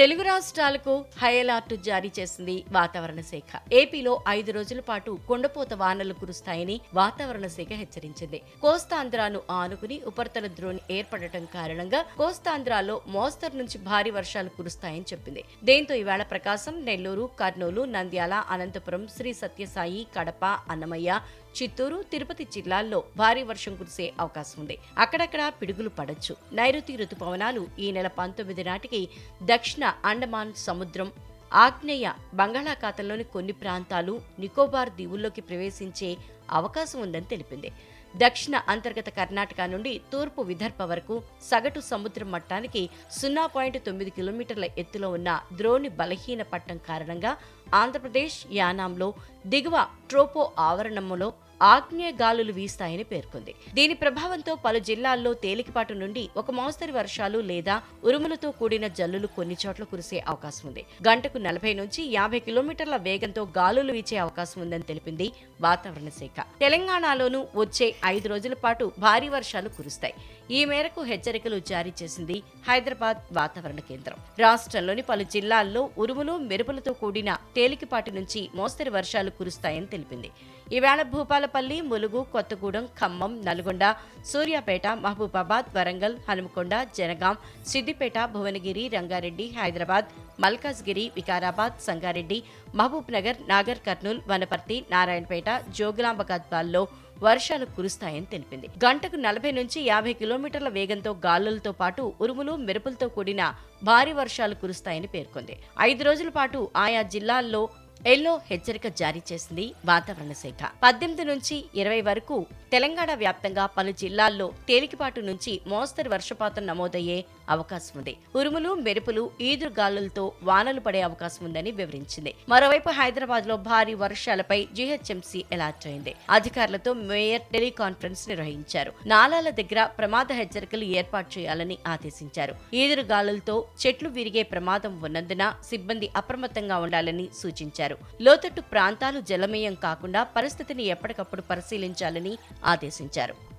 తెలుగు రాష్ట్రాలకు high alert జారీ చేసింది వాతావరణ శాఖ. ఏపీలో ఐదు రోజుల పాటు కొండపోత వానలు కురుస్తాయని వాతావరణ శాఖ హెచ్చరించింది. కోస్తాంధ్రాను ఆనుకుని ఉపరితల ద్రోణి ఏర్పడటం కారణంగా కోస్తాంధ్రాలో మోస్తరు నుంచి భారీ వర్షాలు కురుస్తాయని చెప్పింది. దీంతో ఈవేళ ప్రకాశం నెల్లూరు కర్నూలు నంద్యాల అనంతపురం శ్రీ సత్యసాయి కడప అన్నమయ్య చిత్తూరు తిరుపతి జిల్లాల్లో భారీ వర్షం కురిసే అవకాశం ఉంది. అక్కడక్కడ పిడుగులు పడొచ్చు. నైరుతి రుతుపవనాలు ఈ నెల పంతొమ్మిది నాటికి దక్షిణ అండమాన్ సముద్రం ఆగ్నేయ బంగాళాఖాతంలోని కొన్ని ప్రాంతాలు నికోబార్ దీవుల్లోకి ప్రవేశించే అవకాశం ఉందని తెలిపింది. దక్షిణ అంతర్గత కర్ణాటక నుండి తూర్పు విదర్భ వరకు సగటు సముద్ర మట్టానికి సున్నా పాయింట్ తొమ్మిది కిలోమీటర్ల ఎత్తులో ఉన్న ద్రోణి బలహీన పట్టం కారణంగా ఆంధ్రప్రదేశ్ యానాంలో దిగువ ట్రోపో ఆవరణంలో ఆగ్నేయ గాలులు వీస్తాయని పేర్కొంది. దీని ప్రభావంతో పలు జిల్లాల్లో తేలికపాటు నుండి ఒక మోస్తరు వర్షాలు లేదా ఉరుములతో కూడిన జల్లులు కొన్ని చోట్ల కురిసే అవకాశం ఉంది. గంటకు నలభై నుంచి యాభై కిలోమీటర్ల వేగంతో గాలులు వీచే అవకాశం ఉందని తెలిపింది వాతావరణ శాఖ. తెలంగాణలోనూ వచ్చే ఐదు రోజుల పాటు భారీ వర్షాలు కురుస్తాయి. ఈ మేరకు హెచ్చరికలు జారీ చేసింది హైదరాబాద్ వాతావరణ కేంద్రం. రాష్ట్రంలోని పలు జిల్లాల్లో ఉరుములు మెరుపులతో కూడిన తేలికపాటి నుంచి మోస్తరు వర్షాలు కురుస్తాయని తెలిపింది. ఈవేళ భూపాల భూపాలపల్లి ములుగు కొత్తగూడెం ఖమ్మం నల్గొండ సూర్యాపేట మహబూబాబాద్ వరంగల్ హనుమకొండ జనగాం సిద్దిపేట భువనగిరి రంగారెడ్డి హైదరాబాద్ మల్కాజ్గిరి వికారాబాద్ సంగారెడ్డి మహబూబ్ నగర్ నాగర్ కర్నూల్ వనపర్తి నారాయణపేట జోగులాంబ గద్వాల్లో వర్షాలు కురుస్తాయని తెలిపింది. గంటకు నలభై నుంచి యాభై కిలోమీటర్ల వేగంతో గాలులతో పాటు ఉరుములు మెరుపులతో కూడిన భారీ వర్షాలు కురుస్తాయని పేర్కొంది. ఐదు రోజుల పాటు ఆయా జిల్లాల్లో ఎల్లో హెచ్చరిక జారీ చేసింది వాతావరణ శాఖ. పద్దెనిమిది నుంచి ఇరవై వరకు తెలంగాణ వ్యాప్తంగా పలు జిల్లాల్లో తేలికపాటు నుంచి మోస్తరు వర్షపాతం నమోదయ్యే అవకాశం ఉంది ఉరుములు మెరుపులు ఈదురు గాలులతో వానలు పడే అవకాశం ఉందని వివరించింది. మరోవైపు హైదరాబాద్లో భారీ వర్షాలపై జీహెచ్ఎంసీ అలర్ట్ అయింది. అధికారులతో మేయర్ టెలికాన్ఫరెన్స్ నిర్వహించారు. నాలాల దగ్గర ప్రమాద హెచ్చరికలు ఏర్పాటు చేయాలని ఆదేశించారు. ఈదురు గాలులతో చెట్లు విరిగే ప్రమాదం ఉన్నందున సిబ్బంది అప్రమత్తంగా ఉండాలని సూచించారు. లోతట్టు ప్రాంతాలు జలమయం కాకుండా పరిస్థితిని ఎప్పటికప్పుడు పరిశీలించాలని ఆదేశించారు.